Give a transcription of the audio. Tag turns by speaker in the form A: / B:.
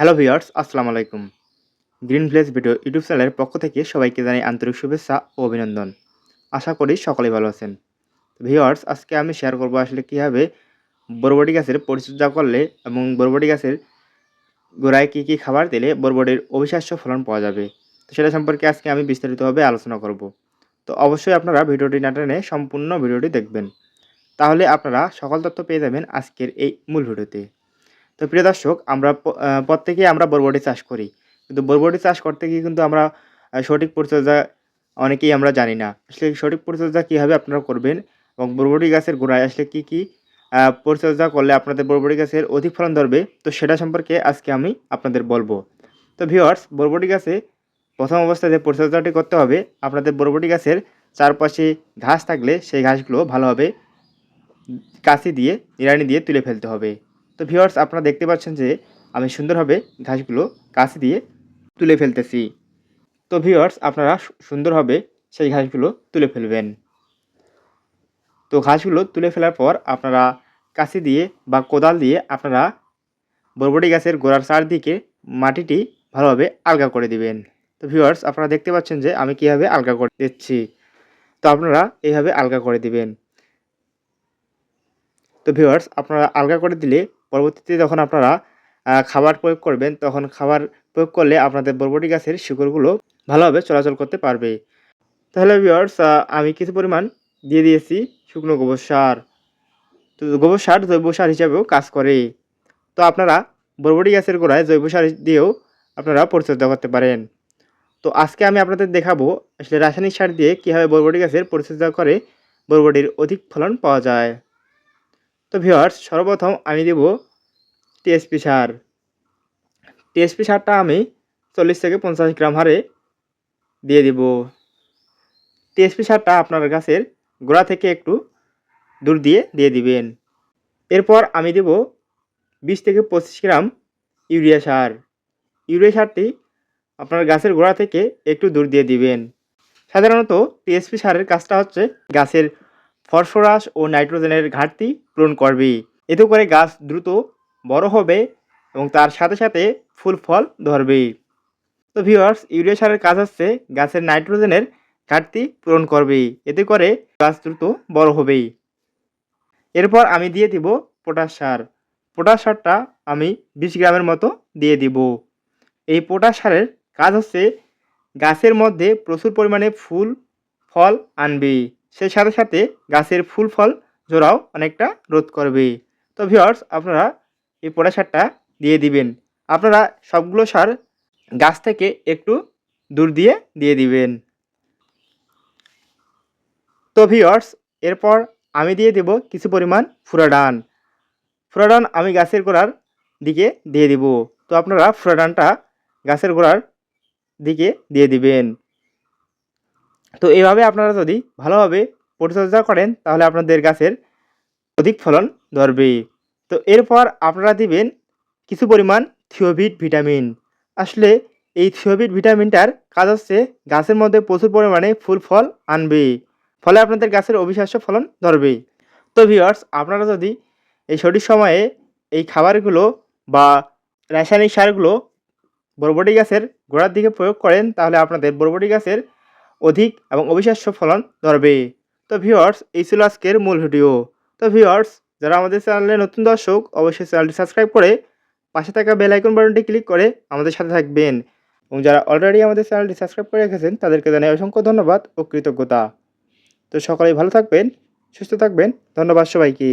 A: Hello viewers আসসালামু আলাইকুম। Green village video YouTube চ্যানেলের পক্ষ থেকে সবাইকে জানাই আন্তরিক শুভেচ্ছা ও অভিনন্দন। আশা করি সকলেই ভালো আছেন। ভিউয়ার্স আজকে আমি শেয়ার করব আসলে কীভাবে বরবটি গাছের পরিচর্যা করলে এবং বরবটি গাছের গোড়ায় কী কী খাবার দিলে বরবটির অবিশ্বাস্য ফলন পাওয়া যাবে। তো সেটা সম্পর্কে আজকে আমি বিস্তারিতভাবে আলোচনা করব। তো অবশ্যই আপনারা ভিডিওটি না টেনে সম্পূর্ণ ভিডিওটি দেখবেন। তাহলে আপনারা সকল তথ্য পেয়ে যাবেন আজকের এই মূল ভিডিওতে। তো প্রিয় দর্শক, আমরা প্রত্যেকেই আমরা বরবটি চাষ করি। কিন্তু বরবটি চাষ করতে গিয়ে কিন্তু আমরা সঠিক পরিচর্যা অনেকেই আমরা জানি না। আসলে সঠিক পরিচর্যা কীভাবে আপনারা করবেন এবং বরবটি গাছের গোড়ায় আসলে কী কী পরিচর্যা করলে আপনাদের বরবটি গাছের অধিক ফলন ধরবে, তো সেটা সম্পর্কে আজকে আমি আপনাদের বলব। তো ভিওয়ার্স বরবটি গাছে প্রথম অবস্থায় যে পরিচর্যাটি করতে হবে, আপনাদের বরবটি গাছের চারপাশে ঘাস থাকলে সেই ঘাসগুলো ভালোভাবে কাঁচি দিয়ে, নিড়ানি দিয়ে তুলে ফেলতে হবে। তো ভিউয়ার্স আপনারা দেখতে পাচ্ছেন যে আমি সুন্দরভাবে ঘাসগুলো কাছে দিয়ে তুলে ফেলতেছি। তো ভিওয়ার্স আপনারা সুন্দরভাবে সেই ঘাসগুলো তুলে ফেলবেন। তো ঘাসগুলো তুলে ফেলার পর আপনারা কাঁচি দিয়ে বা কোদাল দিয়ে আপনারা বরবটি গাছের গোড়ার চারদিকে মাটিটি ভালোভাবে আলগা করে দিবেন। তো ভিউয়ার্স আপনারা দেখতে পাচ্ছেন যে আমি কীভাবে আলগা করে দিচ্ছি। তো আপনারা এইভাবে আলগা করে দিবেন। তো ভিউয়ার্স আপনারা আলগা করে দিলে পরবর্তীতে যখন আপনারা খাবার প্রয়োগ করবেন, তখন খাবার প্রয়োগ করলে আপনাদের বরবটি গাছের শিকড়গুলো ভালোভাবে চলাচল করতে পারবে। তাহলে ভিউয়ার্স আমি কিছু পরিমাণ দিয়ে দিয়েছি শুকনো গোবর সার। তো গোবর সার জৈব সার হিসাবেও কাজ করে। তো আপনারা বরবটি গাছের গোড়ায় জৈব সার দিয়েও আপনারা পরিচর্যা করতে পারেন। তো আজকে আমি আপনাদের দেখাবো আসলে রাসায়নিক সার দিয়ে কীভাবে বরবটি গাছের পরিচর্যা করে বরবটির অধিক ফলন পাওয়া যায়। তো ভিওয়ার্স সর্বপ্রথম আমি দেব টিএসপি সার। টিএসপি সারটা আমি চল্লিশ থেকে পঞ্চাশ গ্রাম হারে দিয়ে দিব। টিএসপি সারটা আপনার গাছের গোড়া থেকে একটু দূর দিয়ে দিয়ে দিবেন। এরপর আমি দেব বিশ থেকে পঁচিশ গ্রাম ইউরিয়া সার। ইউরিয়া সারটি আপনার গাছের গোড়া থেকে একটু দূর দিয়ে দিবেন। সাধারণত টিএসপি সারের কাজটা হচ্ছে গাছের ফসফরাস ও নাইট্রোজেনের ঘাটতি পূরণ করবে। এতে করে গাছ দ্রুত বড় হবে এবং তার সাথে সাথে ফুল ফল ধরবে। তো ভিওয়ার্স ইউরিয়া সারের কাজ হচ্ছে গাছের নাইট্রোজেনের ঘাটতি পূরণ করবে। এতে করে গাছ দ্রুত বড় হবে। এরপর আমি দিয়ে দিব পটাশ সার। পটাশ সারটা আমি বিশ গ্রামের মতো দিয়ে দিব। এই পটাশ সারের কাজ হচ্ছে গাছের মধ্যে প্রচুর পরিমাণে ফুল, ফল আনবে। সেই সাথে সাথে গাছের ফুল ফল জোড়াও অনেকটা রোধ করবে। তো ভিওর্স আপনারা এই পোড়া সারটা দিয়ে দিবেন। আপনারা সবগুলো সার গাছ থেকে একটু দূর দিয়ে দিয়ে দিবেন। তো ভিওর্স এরপর আমি দিয়ে দেব কিছু পরিমাণ ফুরাডান। ফুরাডান আমি গাছের গোড়ার দিকে দিয়ে দিব। তো আপনারা ফুরাডানটা গাছের গোড়ার দিকে দিয়ে দিবেন। তো এইভাবে আপনারা যদি ভালোভাবে পরিচর্যা করেন, তাহলে আপনাদের গাছের অধিক ফলন ধরবে তো এরপর আপনারা দিবেন কিছু পরিমাণ থিওভিট ভিটামিন। আসলে এই থিওভিট ভিটামিনটার কাজ হচ্ছে গাছের মধ্যে প্রচুর পরিমাণে ফুল ফল আনবে ফলে আপনাদের গাছের অবিশ্বাস্য ফলন ধরবে তো ভিওয়ার্স আপনারা যদি এই সঠিক সময়ে এই খাবারগুলো বা রাসায়নিক সারগুলো বরবটি গাছের গোড়ার দিকে প্রয়োগ করেন, তাহলে আপনাদের বরবটি গাছের অধিক এবং অবিশ্বাস্য ফলন ধরবে। তো ভিউয়ার্স এই ছিল আজকের মূল ভিডিও তো ভিউয়ার্স যারা আমাদের চ্যানেলে নতুন দর্শক, অবশ্যই চ্যানেলটি সাবস্ক্রাইব করে পাশে থাকা বেল আইকন বাটনটি ক্লিক করে আমাদের সাথে থাকবেন। এবং যারা অলরেডি আমাদের চ্যানেলটি সাবস্ক্রাইব করে রেখেছেন, তাদেরকে জানাই অসংখ্য ধন্যবাদ ও কৃতজ্ঞতা। তো সকলেই ভালো থাকবেন, সুস্থ থাকবেন। ধন্যবাদ সবাইকে।